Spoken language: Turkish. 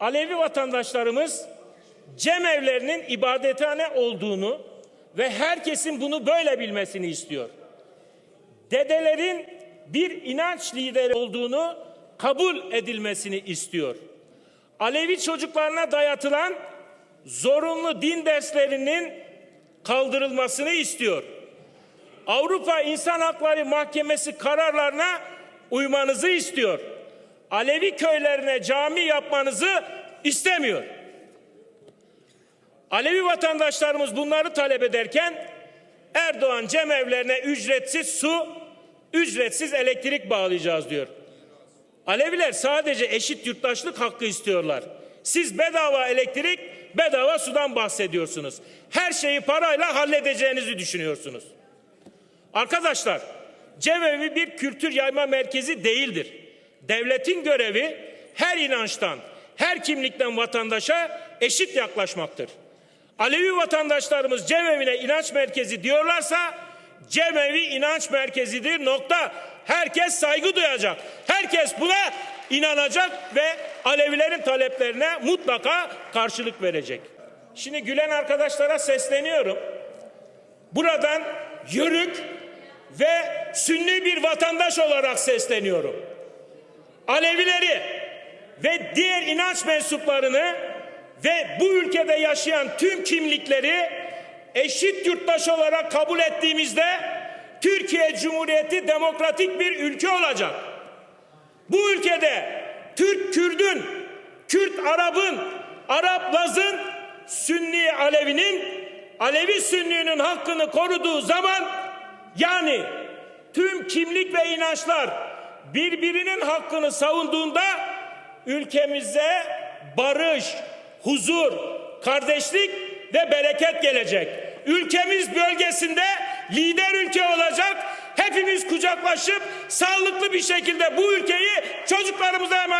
Alevi vatandaşlarımız cemevlerinin ibadethane olduğunu ve herkesin bunu böyle bilmesini istiyor. Dedelerin bir inanç lideri olduğunu kabul edilmesini istiyor. Alevi çocuklarına dayatılan zorunlu din derslerinin kaldırılmasını istiyor. Avrupa İnsan Hakları Mahkemesi kararlarına uymanızı istiyor. Alevi köylerine cami yapmanızı istemiyor. Alevi vatandaşlarımız bunları talep ederken Erdoğan cemevlerine ücretsiz su, ücretsiz elektrik bağlayacağız diyor. Aleviler sadece eşit yurttaşlık hakkı istiyorlar. Siz bedava elektrik, bedava sudan bahsediyorsunuz. Her şeyi parayla halledeceğinizi düşünüyorsunuz. Arkadaşlar, cemevi bir kültür yayma merkezi değildir. Devletin görevi her inançtan, her kimlikten vatandaşa eşit yaklaşmaktır. Alevi vatandaşlarımız cemevine inanç merkezi diyorlarsa cemevi inanç merkezidir nokta. Herkes saygı duyacak. Herkes buna inanacak ve Alevilerin taleplerine mutlaka karşılık verecek. Şimdi gülen arkadaşlara sesleniyorum. Buradan yörük ve sünni bir vatandaş olarak sesleniyorum. Alevileri ve diğer inanç mensuplarını ve bu ülkede yaşayan tüm kimlikleri eşit yurttaş olarak kabul ettiğimizde Türkiye Cumhuriyeti demokratik bir ülke olacak. Bu ülkede Türk Kürdün, Kürt Arap'ın, Arap Laz'ın, Sünni Alevi'nin, Alevi Sünni'nin hakkını koruduğu zaman yani tüm kimlik ve inançlar birbirinin hakkını savunduğunda ülkemize barış, huzur, kardeşlik ve bereket gelecek. Ülkemiz bölgesinde lider ülke olacak. Hepimiz kucaklaşıp sağlıklı bir şekilde bu ülkeyi çocuklarımıza emanet